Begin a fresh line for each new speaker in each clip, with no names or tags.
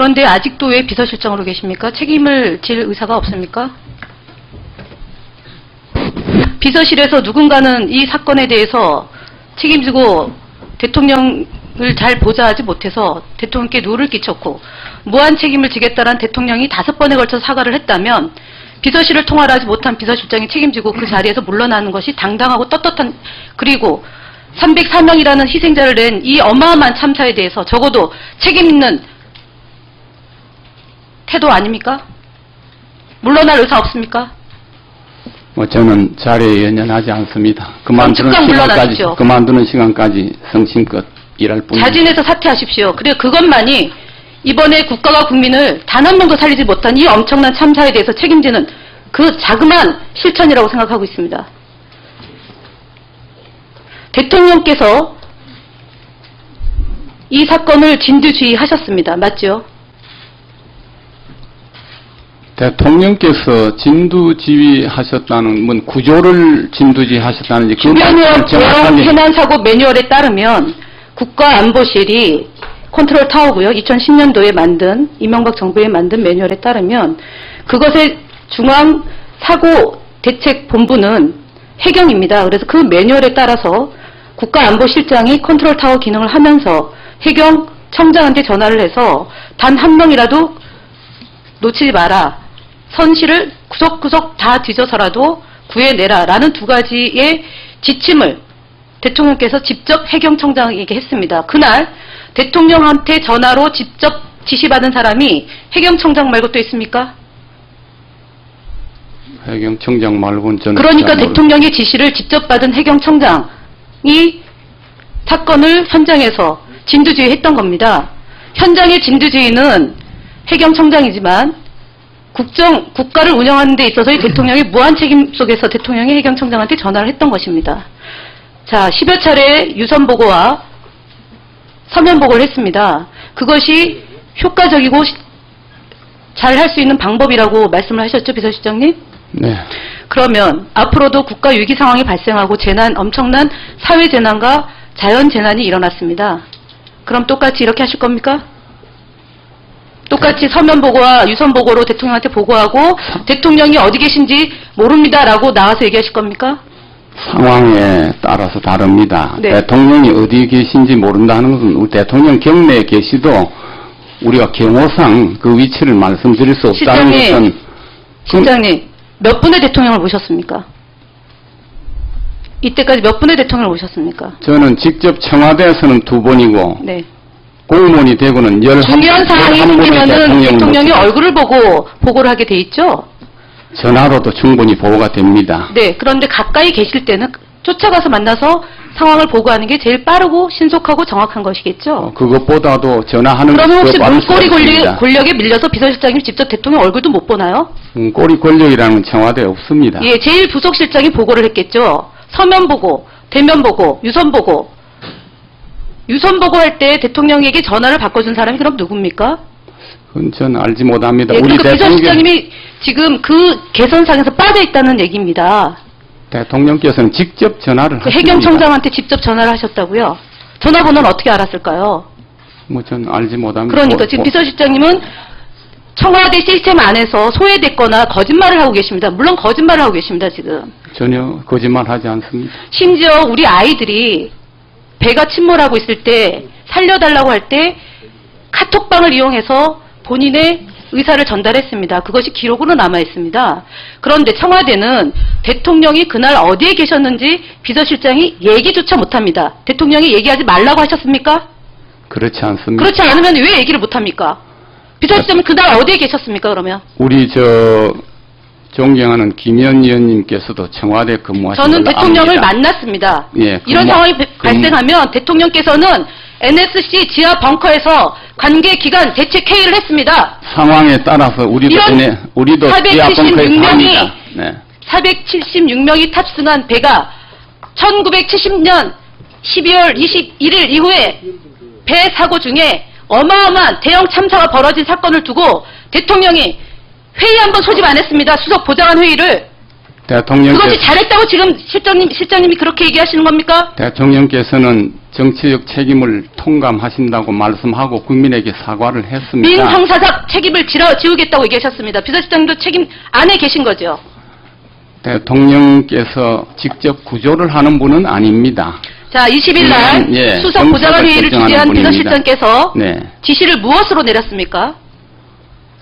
그런데 아직도 왜 비서실장으로 계십니까? 책임을 질 의사가 없습니까? 비서실에서 누군가는 이 사건에 대해서 책임지고 대통령을 잘 보좌하지 못해서 대통령께 누를 끼쳤고 무한 책임을 지겠다는 대통령이 다섯 번에 걸쳐 사과를 했다면 비서실을 통화하지 못한 비서실장이 책임지고 그 자리에서 물러나는 것이 당당하고 떳떳한 그리고 304명이라는 희생자를 낸 이 어마어마한 참사에 대해서 적어도 책임 있는 태도 아닙니까? 물러날 의사 없습니까?
뭐 저는 자리에 연연하지 않습니다. 그만두는 시간까지
물러나십시오.
그만두는 시간까지 성심껏 일할 뿐입니다.
자진해서 사퇴하십시오. 그리고 그것만이 이번에 국가가 국민을 단한 명도 살리지 못한 이 엄청난 참사에 대해서 책임지는 그 자그마한 실천이라고 생각하고 있습니다. 대통령께서 이 사건을 진두지휘하셨습니다. 맞죠?
대통령께서 진두지휘하셨다는 뭐 구조를 진두지휘하셨다는지 그
주변의
말씀을
대형 해난사고 매뉴얼에 따르면 국가안보실이 컨트롤 타워고요. 2010년도에 만든 이명박 정부에 만든 매뉴얼에 따르면 그것의 중앙 사고 대책 본부는 해경입니다. 그래서 그 매뉴얼에 따라서 국가안보실장이 컨트롤 타워 기능을 하면서 해경 청장한테 전화를 해서 단 한 명이라도 놓치지 마라. 선실을 구석구석 다 뒤져서라도 구해내라. 라는 두 가지의 지침을 대통령께서 직접 해경청장에게 했습니다. 그날 대통령한테 전화로 직접 지시받은 사람이 해경청장 말고 또 있습니까?
해경청장 말고는 저는
그러니까 대통령의 지시를 직접 받은 해경청장이 사건을 현장에서 진두지휘했던 겁니다. 현장의 진두지휘는 해경청장이지만 국정 국가를 운영하는 데 있어서의 대통령의 무한 책임 속에서 대통령이 해경청장한테 전화를 했던 것입니다. 자, 10여 차례 유선 보고와 서면 보고를 했습니다. 그것이 효과적이고 잘 할 수 있는 방법이라고 말씀을 하셨죠, 비서실장님?
네.
그러면 앞으로도 국가 위기 상황이 발생하고 재난, 엄청난 사회 재난과 자연 재난이 일어났습니다. 그럼 똑같이 이렇게 하실 겁니까? 똑같이 서면 보고와 유선 보고로 대통령한테 보고하고 대통령이 어디 계신지 모릅니다라고 나와서 얘기하실 겁니까?
상황에 따라서 다릅니다.
네.
대통령이 어디 계신지 모른다는 것은 우리 대통령 경내에 계시도 우리가 경호상 그 위치를 말씀드릴 수 없다는
실장님.
것은
실장님, 몇 분의 대통령을 모셨습니까? 이때까지 몇 분의 대통령을 모셨습니까?
저는 직접 청와대에서는 두 번이고
네.
공무원이 되고는 열한
중요한 사항이 생기면은 대통령이 얼굴을 보고 보고를 하게 돼 있죠?
전화로도 충분히 보고가 됩니다.
네, 그런데 가까이 계실 때는 쫓아가서 만나서 상황을 보고하는 게 제일 빠르고 신속하고 정확한 것이겠죠.
어, 그것보다도 전화하는
그러면 혹시 권리,
있습니다.
권력에 밀려서 비서실장님 직접 대통령 얼굴도 못 보나요?
문고리 권력이라는 건 청와대에 없습니다.
예, 제일 부속실장이 보고를 했겠죠. 서면 보고, 대면 보고, 유선 보고. 유선 보고할 때 대통령에게 전화를 바꿔준 사람이 그럼 누굽니까?
그건 전 알지 못합니다.
예,
우리
그러니까
대통령,
비서실장님이 지금 그 개선상에서 빠져 있다는 얘기입니다.
대통령께서는 직접 전화를
그
하십니다.
해경청장한테 직접 전화를 하셨다고요. 전화번호는 어떻게 알았을까요?
뭐 전 알지 못합니다.
그러니까
뭐,
지금
뭐,
비서실장님은 청와대 시스템 안에서 소외됐거나 거짓말을 하고 계십니다. 물론 거짓말을 하고 계십니다, 지금.
전혀 거짓말하지 않습니다.
심지어 우리 아이들이 배가 침몰하고 있을 때 살려달라고 할 때 카톡방을 이용해서 본인의 의사를 전달했습니다. 그것이 기록으로 남아 있습니다. 그런데 청와대는 대통령이 그날 어디에 계셨는지 비서실장이 얘기조차 못합니다. 대통령이 얘기하지 말라고 하셨습니까?
그렇지 않습니다.
그렇지 않으면 왜 얘기를 못합니까? 비서실장은 그날 어디에 계셨습니까, 그러면?
우리 저 존경하는 김현 의원님께서도 청와대 근무하신
저는
걸로
대통령을
압니다.
만났습니다.
예,
이런
근무-
상황이 배-
근무-
발생하면 대통령께서는 NSC 지하 벙커에서 관계 기관 대책 회의를 했습니다.
상황에 따라서 우리도
이런
우리도 지하
476
벙커에
명이.
네.
476명이 탑승한 배가 1970년 12월 21일 이후에 배 사고 중에 어마어마한 대형 참사가 벌어진 사건을 두고 대통령이 회의 한 번 소집 안 했습니다. 수석 보좌관 회의를.
대통령께서
그것이 잘했다고 지금 실장님, 실장님이 그렇게 얘기하시는 겁니까?
대통령께서는 정치적 책임을 통감하신다고 말씀하고 국민에게 사과를 했습니다.
민상사상 책임을 지우겠다고 얘기하셨습니다. 비서실장님도 책임 안에 계신 거죠.
대통령께서 직접 구조를 하는 분은 아닙니다.
자, 20일 날
음, 예,
수석 보좌관 회의를
결정하는
주재한
분입니다.
비서실장께서
네.
지시를 무엇으로 내렸습니까?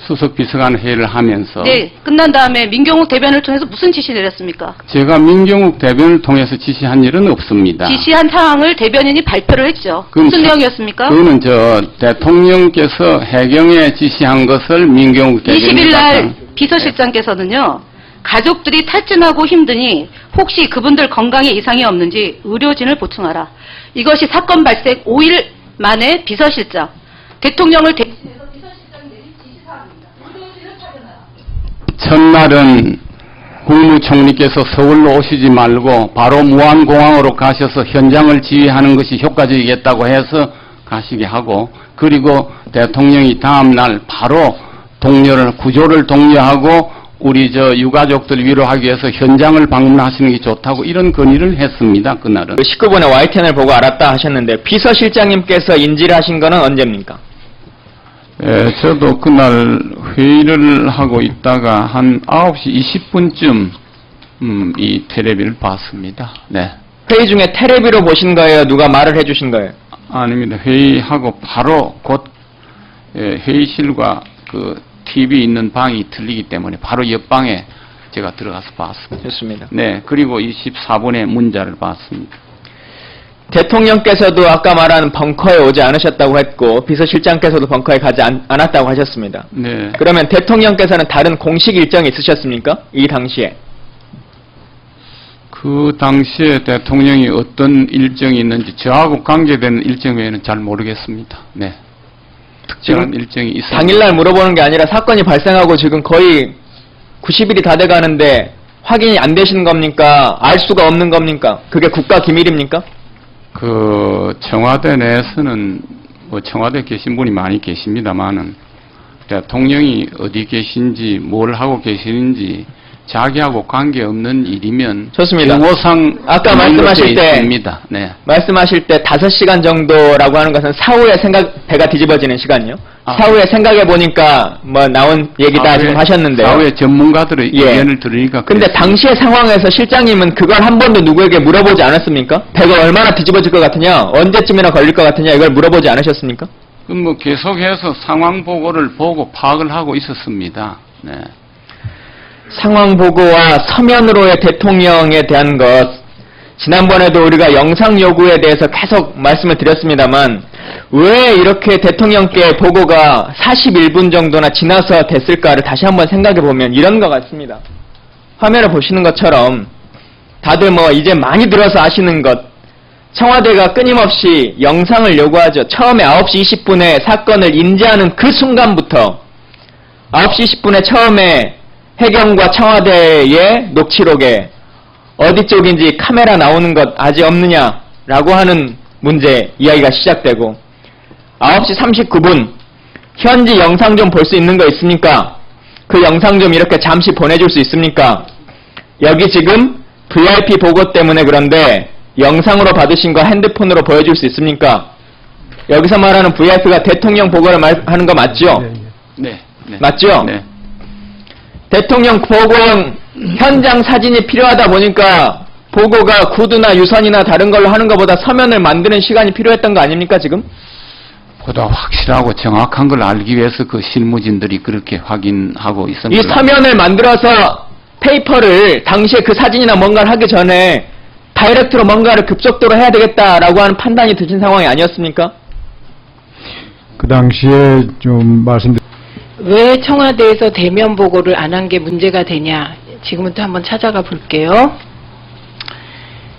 수석 비서관 회의를 하면서
네, 끝난 다음에 민경욱 대변을 통해서 무슨 지시 내렸습니까?
제가 민경욱 대변을 통해서 지시한 일은 없습니다.
지시한 사항을 대변인이 발표를 했죠. 무슨
사-
내용이었습니까?
그거는 저 대통령께서 해경에 지시한 것을 민경욱 대변인
20일 날 비서실장께서는요, 가족들이 탈진하고 힘드니 혹시 그분들 건강에 이상이 없는지 의료진을 보충하라. 이것이 사건 발생 5일 만에 비서실장, 대통령을 대신해서 비서실장이 내린 지시사항입니다. 의료진을 파견하라.
첫날은 국무총리께서 서울로 오시지 말고 바로 무안공항으로 가셔서 현장을 지휘하는 것이 효과적이겠다고 해서 가시게 하고 그리고 대통령이 다음날 바로 동료를 구조를 독려하고 우리 저 유가족들 위로하기 위해서 현장을 방문하시는 게 좋다고 이런 건의를 했습니다. 그날은.
그 19번의 YTN을 보고 알았다 하셨는데 비서실장님께서 인지를 하신 거는 언제입니까?
예, 저도 그날 회의를 하고 있다가 한 9시 20분쯤 음, 이 텔레비를 봤습니다. 네.
회의 중에 테레비로 보신 거예요? 누가 말을 해주신 거예요?
아닙니다. 회의하고 바로 곧 예, 회의실과 그 TV 있는 방이 틀리기 때문에 바로 옆방에 제가 들어가서 봤습니다.
좋습니다.
네, 그리고 24분의 문자를 봤습니다.
대통령께서도 아까 말한 벙커에 오지 않으셨다고 했고 비서실장께서도 벙커에 가지 않, 않았다고 하셨습니다.
네,
그러면 대통령께서는 다른 공식 일정이 있으셨습니까? 이 당시에.
그 당시에 대통령이 어떤 일정이 있는지 저하고 관계되는 일정 외에는 잘 모르겠습니다. 네, 특별한 일정이 있었
당일날 물어보는 게 아니라 사건이 발생하고 지금 거의 90일이 다 돼가는데 확인이 안 되시는 겁니까? 알 수가 없는 겁니까? 그게 국가 기밀입니까?
그 청와대 내에서는 뭐 청와대 계신 분이 많이 계십니다만은 대통령이 어디 계신지 뭘 하고 계시는지 자기하고 관계없는 일이면
좋습니다.
경호상
아까 말씀하실 돼때
있습니다. 네.
말씀하실 때 5시간 정도라고 하는 것은 사후에 생각, 배가 뒤집어지는 시간이요?
아.
사후에 생각해 보니까 뭐 나온 얘기다
사회-
지금 하셨는데요.
사회 전문가들의
예.
의견을 들으니까
근데
그랬습니다.
당시의 상황에서 실장님은 그걸 한 번도 누구에게 물어보지 않았습니까? 배가 얼마나 뒤집어질 것 같으냐? 언제쯤이나 걸릴 것 같으냐? 이걸 물어보지 않으셨습니까?
그럼 뭐 계속해서 상황 보고를 보고 파악을 하고 있었습니다. 네.
상황 보고와 서면으로의 대통령에 대한 것 지난번에도 우리가 영상 요구에 대해서 계속 말씀을 드렸습니다만 왜 이렇게 대통령께 보고가 41분 정도나 지나서 됐을까를 다시 한번 생각해 보면 이런 것 같습니다. 화면을 보시는 것처럼 다들 뭐 이제 많이 들어서 아시는 것 청와대가 끊임없이 영상을 요구하죠. 처음에 9시 20분에 사건을 인지하는 그 순간부터 9시 20분에 처음에 해경과 청와대의 녹취록에 어디 쪽인지 카메라 나오는 것 아직 없느냐라고 하는 문제 이야기가 시작되고 9시 39분 현지 영상 좀 볼 수 있는 거 있습니까? 그 영상 좀 이렇게 잠시 보내줄 수 있습니까? 여기 지금 VIP 보고 때문에 그런데 영상으로 받으신 거 핸드폰으로 보여줄 수 있습니까? 여기서 말하는 VIP가 대통령 보고를 말 하는 거 맞죠?
네. 네.
맞죠?
네.
대통령 보고용 현장 사진이 필요하다 보니까 보고가 구두나 유선이나 다른 걸로 하는 것보다 서면을 만드는 시간이 필요했던 거 아닙니까 지금?
보다 확실하고 정확한 걸 알기 위해서 그 실무진들이 그렇게 확인하고
이
있습니다.
서면을 만들어서 페이퍼를 당시에 그 사진이나 뭔가를 하기 전에 다이렉트로 뭔가를 급속도로 해야 되겠다라고 하는 판단이 드신 상황이 아니었습니까?
그 당시에 좀 말씀드린
왜 청와대에서 대면 보고를 안 한 게 문제가 되냐? 지금부터 한번 찾아가 볼게요.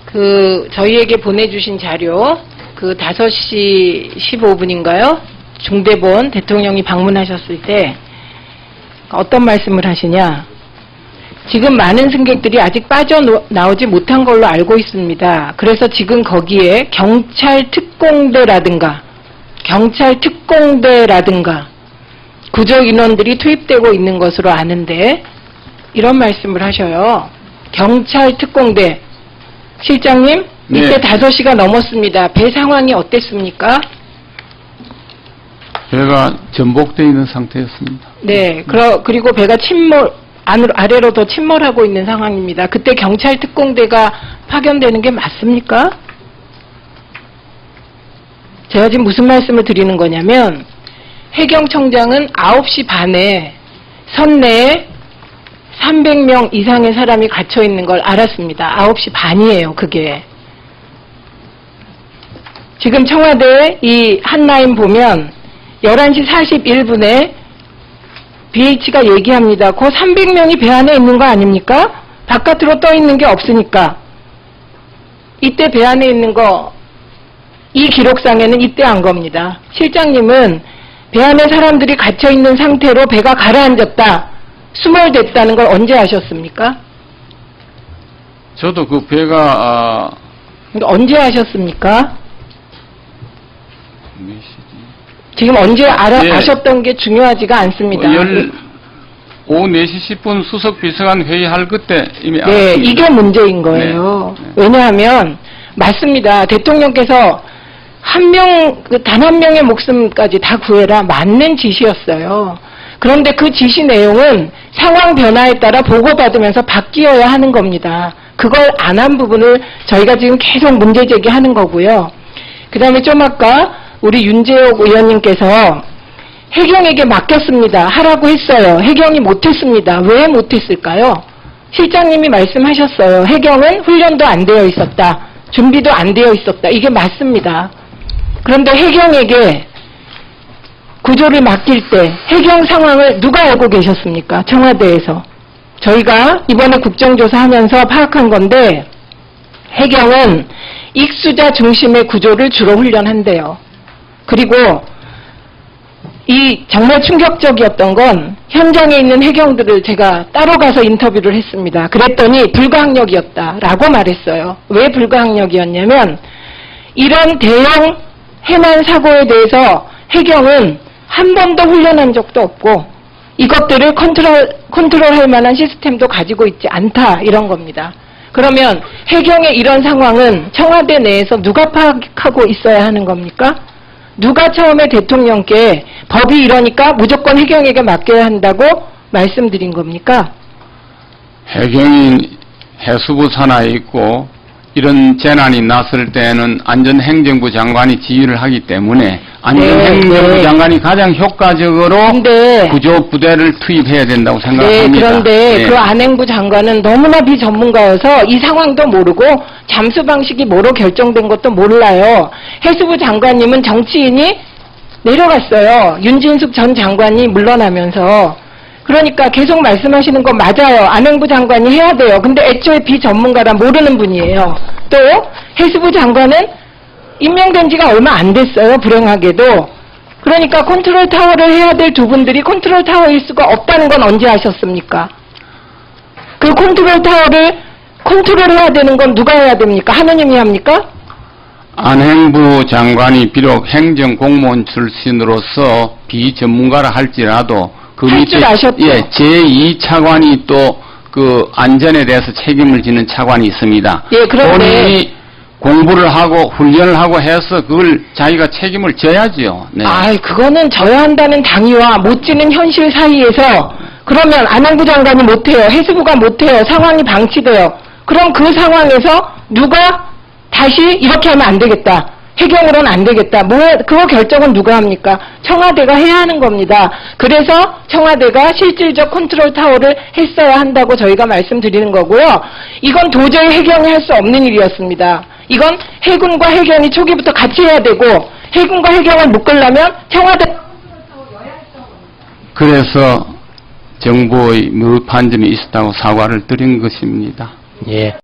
그 저희에게 보내주신 자료 그 5시 15분인가요? 중대본 대통령이 방문하셨을 때 어떤 말씀을 하시냐? 지금 많은 승객들이 아직 빠져나오지 못한 걸로 알고 있습니다. 그래서 지금 거기에 경찰 특공대라든가 경찰 특공대라든가 구조 인원들이 투입되고 있는 것으로 아는데 이런 말씀을 하셔요. 경찰 특공대 실장님
네.
이때 5시가 넘었습니다. 배 상황이 어땠습니까?
배가 전복되어 있는 상태였습니다.
네, 그러, 그리고 배가 침몰, 안으로, 아래로 더 침몰하고 있는 상황입니다. 그때 경찰 특공대가 파견되는 게 맞습니까? 제가 지금 무슨 말씀을 드리는 거냐면, 해경청장은 9시 반에 선내에 300명 이상의 사람이 갇혀 있는 걸 알았습니다. 9시 반이에요, 그게. 지금 청와대 이 한라인 보면 11시 41분에 BH가 얘기합니다. 그 300명이 배 안에 있는 거 아닙니까? 바깥으로 떠 있는 게 없으니까. 이때 배 안에 있는 거, 이 기록상에는 이때 한 겁니다. 실장님은 배 안에 사람들이 갇혀 있는 상태로 배가 가라앉았다, 수몰됐다는 걸 언제 아셨습니까?
저도 그 배가 아,
언제 아셨습니까? 지금 언제 알아,
예.
아셨던 게 중요하지가 않습니다.
어, 열, 오후 4시 10분 수석 비서관 회의할 그때 이미
네,
알았습니다.
이게 문제인 거예요.
네, 네.
왜냐하면 맞습니다. 대통령께서 한 명, 단 한 명의 목숨까지 다 구해라 맞는 지시였어요. 그런데 그 지시 내용은 상황 변화에 따라 보고받으면서 바뀌어야 하는 겁니다. 그걸 안 한 부분을 저희가 지금 계속 문제 제기하는 거고요. 그 다음에 좀 아까 우리 윤재옥 의원님께서 해경에게 맡겼습니다. 하라고 했어요. 해경이 못했습니다. 왜 못했을까요? 실장님이 말씀하셨어요. 해경은 훈련도 안 되어 있었다. 준비도 안 되어 있었다. 이게 맞습니다. 그런데 해경에게 구조를 맡길 때 해경 상황을 누가 알고 계셨습니까? 청와대에서. 저희가 이번에 국정조사하면서 파악한 건데 해경은 익수자 중심의 구조를 주로 훈련한대요. 그리고 이 정말 충격적이었던 건 현장에 있는 해경들을 제가 따로 가서 인터뷰를 했습니다. 그랬더니 불가항력이었다라고 말했어요. 왜 불가항력이었냐면 이런 대형 해난 사고에 대해서 해경은 한 번도 훈련한 적도 없고 이것들을 컨트롤, 컨트롤할 만한 시스템도 가지고 있지 않다 이런 겁니다. 그러면 해경의 이런 상황은 청와대 내에서 누가 파악하고 있어야 하는 겁니까? 누가 처음에 대통령께 법이 이러니까 무조건 해경에게 맡겨야 한다고 말씀드린 겁니까?
해경이 해수부 산하에 있고 이런 재난이 났을 때는 안전행정부 장관이 지휘를 하기 때문에 안전행정부
네.
장관이 가장 효과적으로
근데
구조 부대를 투입해야 된다고
네,
생각합니다.
그런데
네.
그 안행부 장관은 너무나 비전문가여서 이 상황도 모르고 잠수 방식이 뭐로 결정된 것도 몰라요. 해수부 장관님은 정치인이 내려갔어요. 윤진숙 전 장관이 물러나면서. 그러니까 계속 말씀하시는 거 맞아요. 안행부 장관이 해야 돼요. 근데 애초에 비전문가라 모르는 분이에요. 또 해수부 장관은 임명된 지가 얼마 안 됐어요. 불행하게도. 그러니까 컨트롤 타워를 해야 될 두 분들이 컨트롤 타워일 수가 없다는 건 언제 아셨습니까? 그 컨트롤 타워를 컨트롤 해야 되는 건 누가 해야 됩니까? 하느님이 합니까?
안행부 장관이 비록 행정 공무원 출신으로서 비전문가라 할지라도 그 밑에
아셨죠?
예, 제2차관이 또 그 안전에 대해서 책임을 지는 차관이 있습니다.
예, 그런데-
본인이 공부를 하고 훈련을 하고 해서 그걸 자기가 책임을 져야지요. 네.
아이, 그거는 져야 한다는 당위와 못 지는 현실 사이에서 그러면 안행부 장관이 못해요. 해수부가 못해요. 상황이 방치돼요. 그럼 그 상황에서 누가 다시 이렇게 하면 안 되겠다. 해경으로는 안 되겠다. 뭐, 그거 결정은 누가 합니까? 청와대가 해야 하는 겁니다. 그래서 청와대가 실질적 컨트롤 타워를 했어야 한다고 저희가 말씀드리는 거고요. 이건 도저히 해경이 할 수 없는 일이었습니다. 이건 해군과 해경이 초기부터 같이 해야 되고, 해군과 해경을 묶으려면 청와대
그래서 정부의 무판점이 있었다고 사과를 드린 것입니다.
예.